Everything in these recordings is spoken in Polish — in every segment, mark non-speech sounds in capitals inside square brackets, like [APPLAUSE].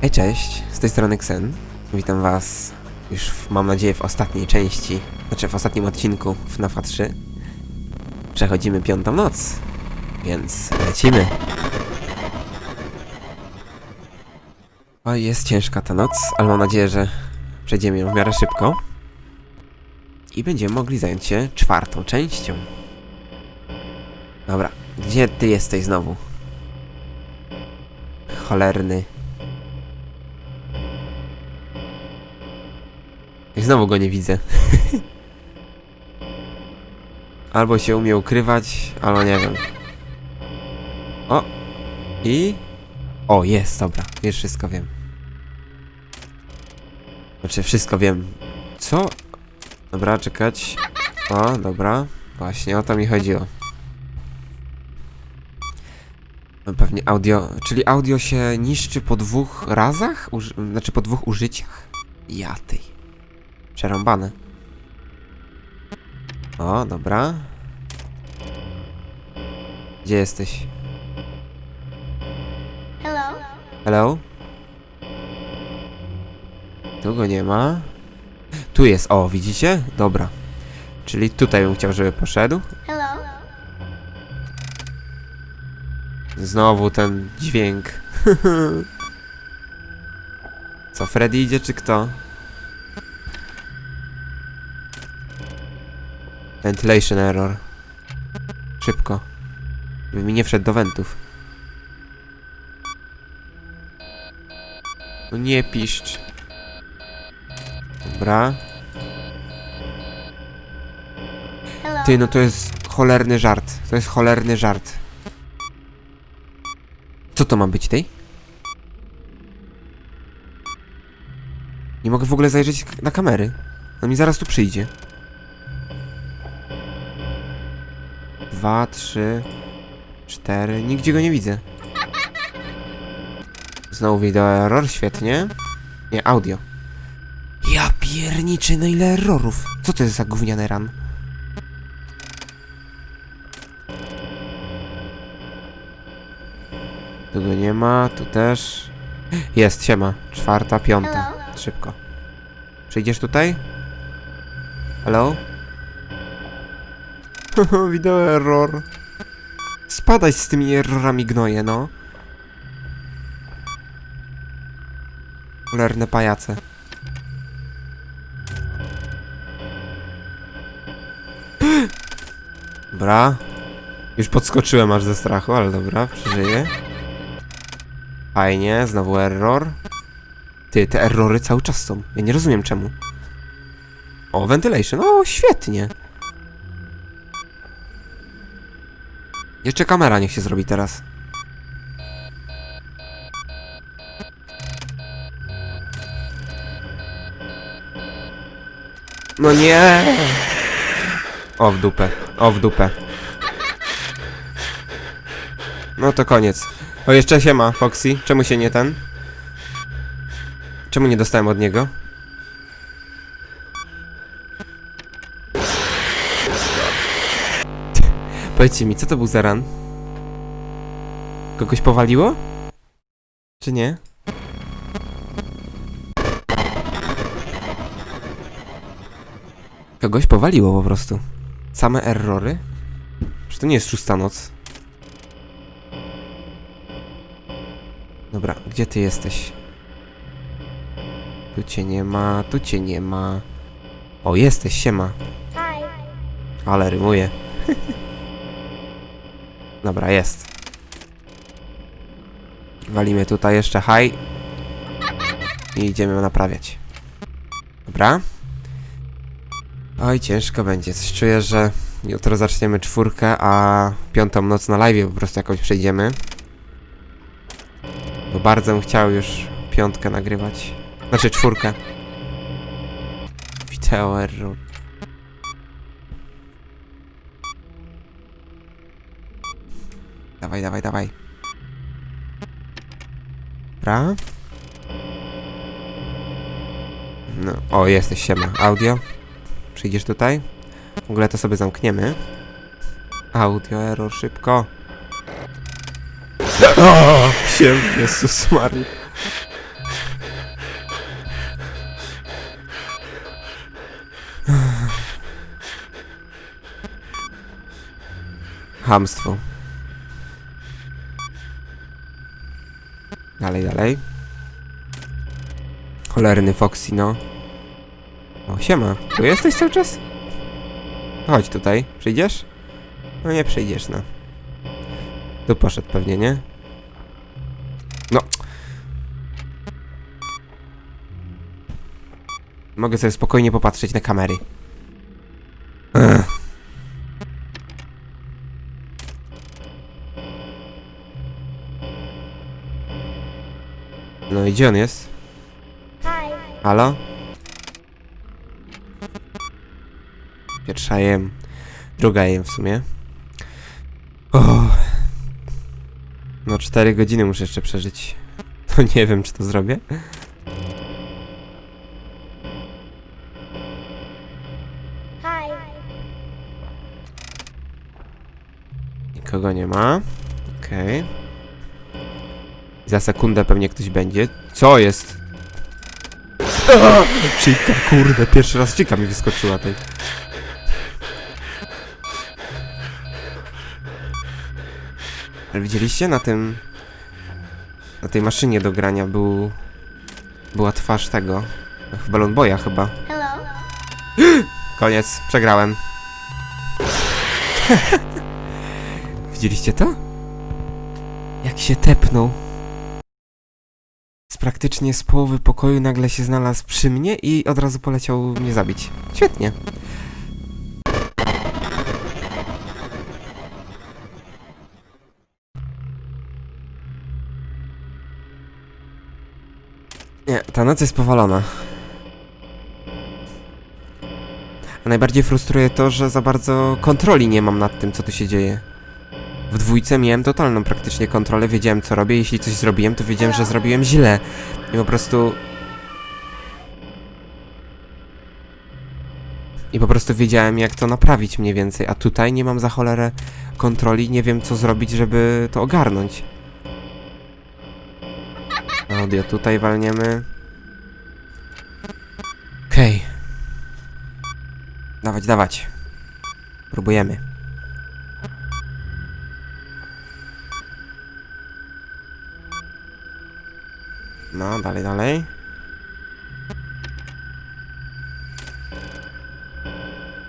Hej, cześć, z tej strony Xen. Witam was już, w, mam nadzieję, w ostatniej części, znaczy w ostatnim odcinku FNAF 3. Przechodzimy piątą noc, więc lecimy. Oj, jest ciężka ta noc, ale mam nadzieję, że przejdziemy ją w miarę szybko. I będziemy mogli zająć się czwartą częścią. Dobra, gdzie ty jesteś znowu? Cholerny. I znowu go nie widzę. [LAUGHS] albo się umie ukrywać, albo nie wiem. O! I... O, jest, dobra. Już wszystko wiem. Znaczy, wszystko wiem. Co? Dobra, czekać. O, dobra. Właśnie o to mi chodziło. No pewnie audio... Czyli audio się niszczy po dwóch razach? Znaczy po dwóch użyciach? Ja tej. Przerąbane. O, dobra. Gdzie jesteś? Hello? Hello? Tu go nie ma. Tu jest, o, widzicie? Dobra. Czyli tutaj bym chciał, żeby poszedł. Hello? Znowu ten dźwięk. [LAUGHS] Co, Freddy idzie czy kto? Ventilation error. Szybko. Żeby mi nie wszedł do wentów. No nie piszcz. Dobra. Ty, no to jest cholerny żart. To jest cholerny żart. Co to ma być tej? Nie mogę w ogóle zajrzeć na kamery. On mi zaraz tu przyjdzie. Dwa, trzy, cztery. Nigdzie go nie widzę. Znowu wideo error, świetnie. Nie, audio. Ja pierniczy, no ile errorów. Co to jest za gówniany ran? Tu go nie ma, tu też. Jest, siema. Czwarta, piąta. Szybko. Przyjdziesz tutaj? Hello? [LAUGHS] Wideo error. Spadaj z tymi errorami gnoje, no. Lerne pajace. [GASPS] Dobra. Już podskoczyłem aż ze strachu, ale dobra, przeżyję. Fajnie, znowu error. Ty, te errory cały czas są. Ja nie rozumiem czemu. O, ventilation. O, świetnie. Jeszcze kamera niech się zrobi teraz. No nie! O w dupę, o w dupę. No to koniec. O, jeszcze się ma, Foxy. Czemu się nie ten? Czemu nie dostałem od niego? Powiedzcie mi, co to był za ran? Kogoś powaliło? Czy nie? Kogoś powaliło po prostu. Same errory? Czy to nie jest szósta noc? Dobra, gdzie ty jesteś? Tu cię nie ma, tu cię nie ma. O, jesteś, siema. Ale rymuje. [LAUGHS] Dobra, jest. Walimy tutaj jeszcze high. I idziemy naprawiać. Dobra. Oj, ciężko będzie. Coś czuję, że jutro zaczniemy czwórkę, a piątą noc na live po prostu jakoś przejdziemy. Bo bardzo bym chciał już piątkę nagrywać. Znaczy czwórkę. Wideo error. Dawaj, dawaj, dawaj. Dobra. No, o, jesteś, siema. Audio. Przyjdziesz tutaj? W ogóle to sobie zamkniemy. Audio error, szybko. O, się, Jezus Maria. Hamstwo. Dalej, dalej. Cholerny Foxy, no. O, siema. Tu jesteś cały czas? Chodź tutaj. Przyjdziesz? No nie przyjdziesz, no. Tu poszedł pewnie, nie? No. Mogę sobie spokojnie popatrzeć na kamery. No i gdzie on jest? Halo? Pierwsza jem. Druga jem w sumie. O. No cztery godziny muszę jeszcze przeżyć. To [LAUGHS] nie wiem, czy to zrobię. Hi. Nikogo nie ma. Okej. Za sekundę pewnie ktoś będzie. Co jest? Cika, kurde, pierwszy raz cika mi wyskoczyła tej. Ale widzieliście na tym... Na tej maszynie do grania był... Była twarz tego... W Balloon Boya chyba. Hello. Koniec, przegrałem. [LAUGHS] Widzieliście to? Jak się tepnął. Praktycznie z połowy pokoju nagle się znalazł przy mnie i od razu poleciał mnie zabić. Świetnie. Nie, ta noc jest powalona. A najbardziej frustruje to, że za bardzo kontroli nie mam nad tym, co tu się dzieje. W dwójce miałem totalną praktycznie kontrolę, wiedziałem co robię, jeśli coś zrobiłem, to wiedziałem, że zrobiłem źle. I po prostu... I po prostu wiedziałem, jak to naprawić mniej więcej, a tutaj nie mam za cholerę kontroli, nie wiem co zrobić, żeby to ogarnąć. Audio tutaj walniemy. Okej. Dawać, dawać. Próbujemy. No, dalej, dalej.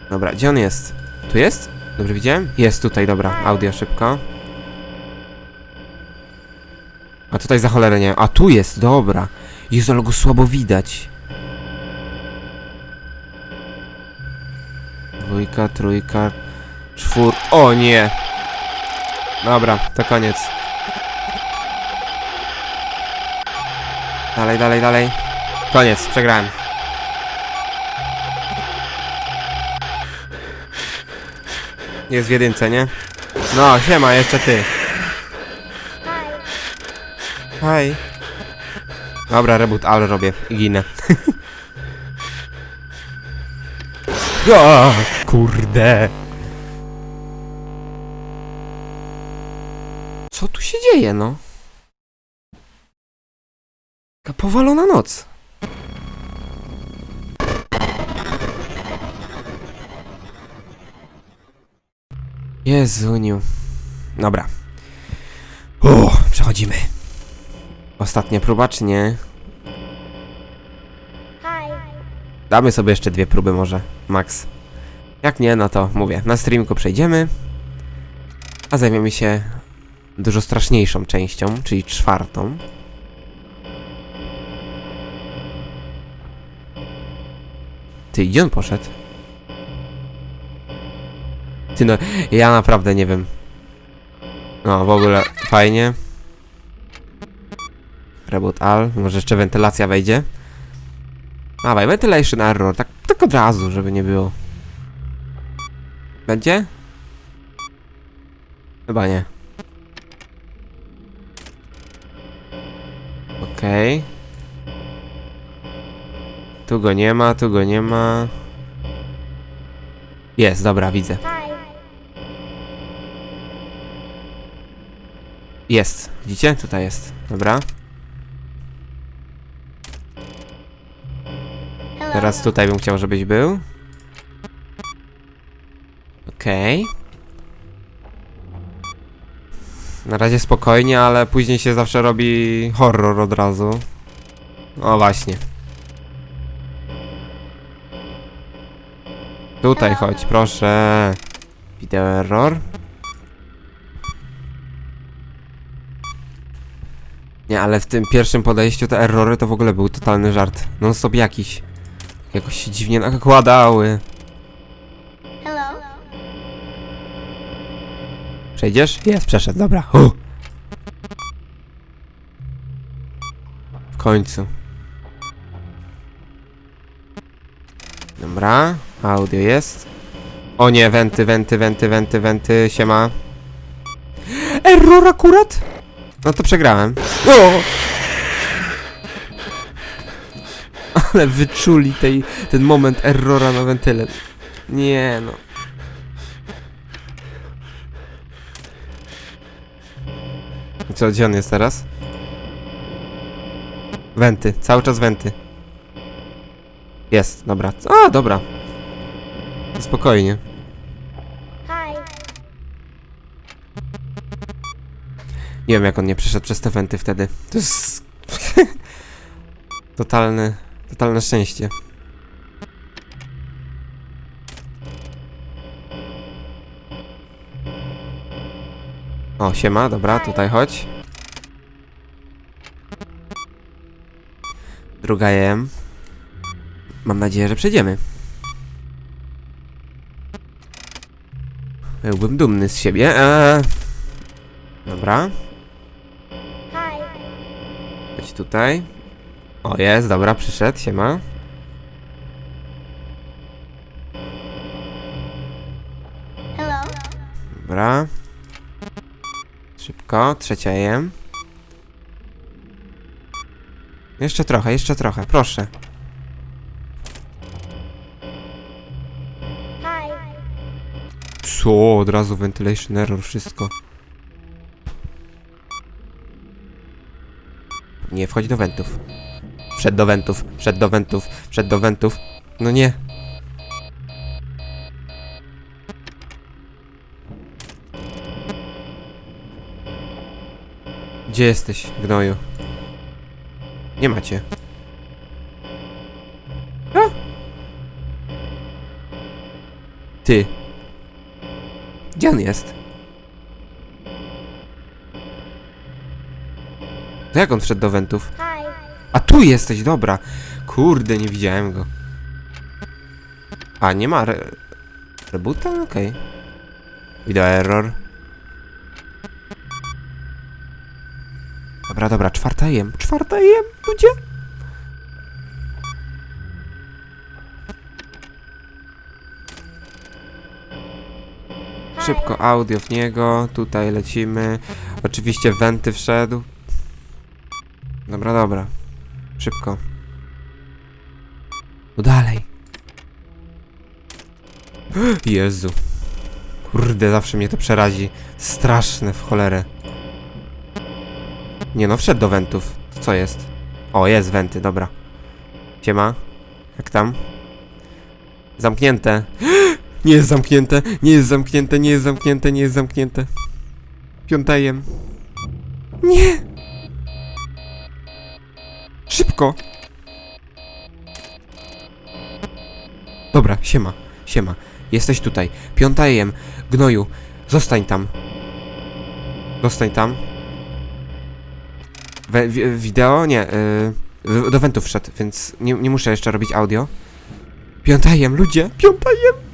Dobra, gdzie on jest? Tu jest? Dobrze widziałem? Jest tutaj, dobra. Audio szybko. A tutaj za cholerę nie. A tu jest, dobra. Jezu, ale go słabo widać. Dwójka, trójka, czwór... O nie! Dobra, to koniec. Dalej, dalej, dalej. Koniec, przegrałem. Jest w jedynce, nie? No, siema, jeszcze ty. Hej. Dobra, reboot, ale robię ginę. [LAUGHS] o, kurde. Co tu się dzieje, no? Taka powalona noc. Jezuniu. Dobra. O, przechodzimy. Ostatnia próba, czy nie? Damy sobie jeszcze dwie próby może, max. Jak nie, no to mówię, na streamku przejdziemy. A zajmiemy się dużo straszniejszą częścią, czyli czwartą. Ty, gdzie on poszedł? Ty no, ja naprawdę nie wiem. No, w ogóle fajnie. Reboot all, może jeszcze wentylacja wejdzie. Dawaj, ventilation error, tak, tak od razu, żeby nie było. Będzie? Chyba nie. Okej. Tu go nie ma, tu go nie ma. Jest, dobra, widzę. Jest, widzicie? Tutaj jest. Dobra. Teraz tutaj bym chciał, żebyś był. Okej. Na razie spokojnie, ale później się zawsze robi horror od razu. O właśnie. Tutaj chodź, proszę. Wideo error. Nie, ale w tym pierwszym podejściu te errory to w ogóle był totalny żart. Non stop jakiś. Jakoś się dziwnie nakładały. Hello. Przejdziesz? Jest, przeszedł, dobra. W końcu. Dobra, audio jest. O nie, wenty, wenty, wenty, wenty, wenty, siema. Error akurat? No to przegrałem. O! Ale wyczuli tej, ten moment errora na wentyle. Nie no. Co, gdzie on jest teraz? Wenty, cały czas wenty. Jest, dobra. A, dobra. Spokojnie. Hi. Nie wiem, jak on nie przeszedł przez te wenty wtedy. To jest... [LAUGHS] Totalne... Totalne szczęście. O, siema, dobra, tutaj chodź. Druga jem. Mam nadzieję, że przejdziemy. Byłbym dumny z siebie. Eee. Dobra. Hi. Chodź tutaj. O, jest, dobra, przyszedł, siema. Hello. Dobra. Szybko, trzecia jem. Jeszcze trochę, jeszcze trochę, proszę. Co? Od razu ventilation error, wszystko. Nie, wchodzi do wentów. Przed do wentów, przed do wentów, przed do wentów. No nie. Gdzie jesteś, gnoju? Nie macie. A? Ty. Gdzie on jest? To jak on wszedł do wentów? A tu jesteś, dobra. Kurde, nie widziałem go. A, nie ma re... Rebuta? Okej. Wideo error. Dobra, dobra, czwarta jem. Czwarta jem, ludzie. Szybko audio w niego, tutaj lecimy. Oczywiście wenty wszedł. Dobra, dobra. Szybko. No dalej. [GASPS] Jezu. Kurde, zawsze mnie to przerazi. Straszne w cholerę. Nie no, wszedł do wentów. Co jest? O, jest wenty, dobra. Siema. Jak tam? Zamknięte. [GASPS] Nie jest zamknięte, nie jest zamknięte, nie jest zamknięte, nie jest zamknięte. Piątejem. Nie! Szybko! Dobra, siema, siema. Jesteś tutaj. Piątejem. Gnoju, zostań tam. Zostań tam. We, wi- wideo? Nie, yy, do wentów wszedł, więc nie, nie muszę jeszcze robić audio. Piątejem, ludzie! Piątejem!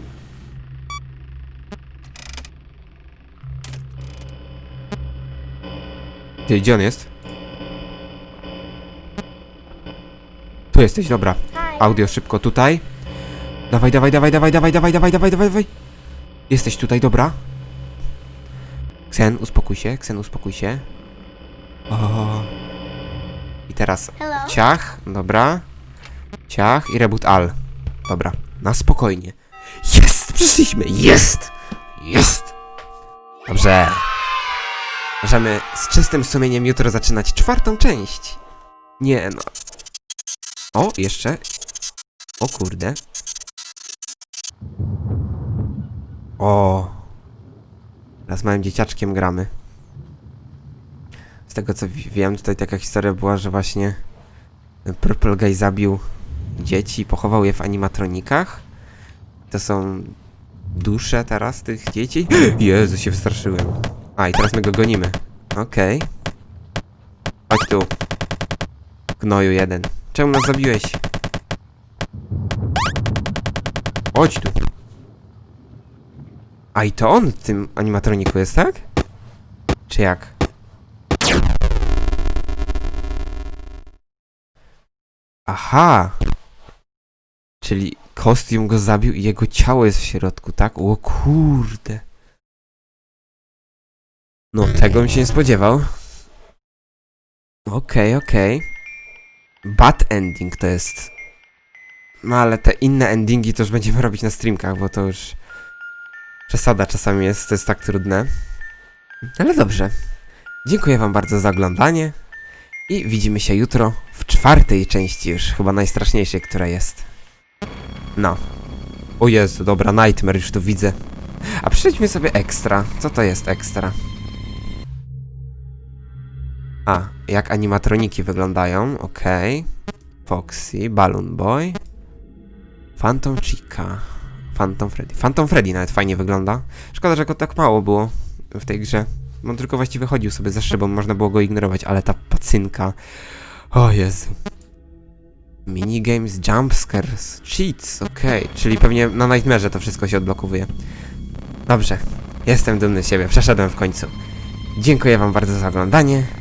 Ty, gdzie on jest? Tu jesteś, dobra. Audio szybko tutaj. Dawaj, dawaj, dawaj, dawaj, dawaj, dawaj, dawaj, dawaj, dawaj, dawaj. Jesteś tutaj, dobra. Ksen, uspokój się, Ksen, uspokój się. O. I teraz ciach, dobra. Ciach i reboot al. Dobra, na spokojnie. Jest! Przyszliśmy! Jest! Jest! Dobrze. Możemy z czystym sumieniem jutro zaczynać czwartą część. Nie no. O, jeszcze. O kurde. O. Teraz małym dzieciaczkiem gramy. Z tego co wi- wiem, tutaj taka historia była, że właśnie Purple Guy zabił dzieci, pochował je w animatronikach. To są dusze teraz tych dzieci. [GASPS] Jezu, się wystraszyłem. A, i teraz my go gonimy. Okej. Chodź tu. Gnoju jeden. Czemu nas zabiłeś? Chodź tu. A i to on w tym animatroniku jest, tak? Czy jak? Aha! Czyli kostium go zabił i jego ciało jest w środku, tak? O kurde. No, tego bym się nie spodziewał. Okej, okej. Bad ending to jest. No ale te inne endingi to już będziemy [LAUGHS] robić na streamkach, bo to już przesada czasami jest, to jest tak trudne. Ale dobrze. Dziękuję wam bardzo za oglądanie i widzimy się jutro w czwartej części już, chyba najstraszniejszej, która jest. No. O Jezu, dobra, Nightmare już tu widzę. A przejdźmy sobie ekstra. Co to jest ekstra? A, jak animatroniki wyglądają, okej. Foxy, Balloon Boy, Phantom Chica, Phantom Freddy. Phantom Freddy nawet fajnie wygląda. Szkoda, że go tak mało było w tej grze. On tylko właściwie chodził sobie za szybą, można było go ignorować, ale ta pacynka... O Jezu. Minigames, jumpscares, cheats, okej. Czyli pewnie na Nightmare to wszystko się odblokowuje. Dobrze, jestem dumny z siebie, przeszedłem w końcu. Dziękuję wam bardzo za oglądanie.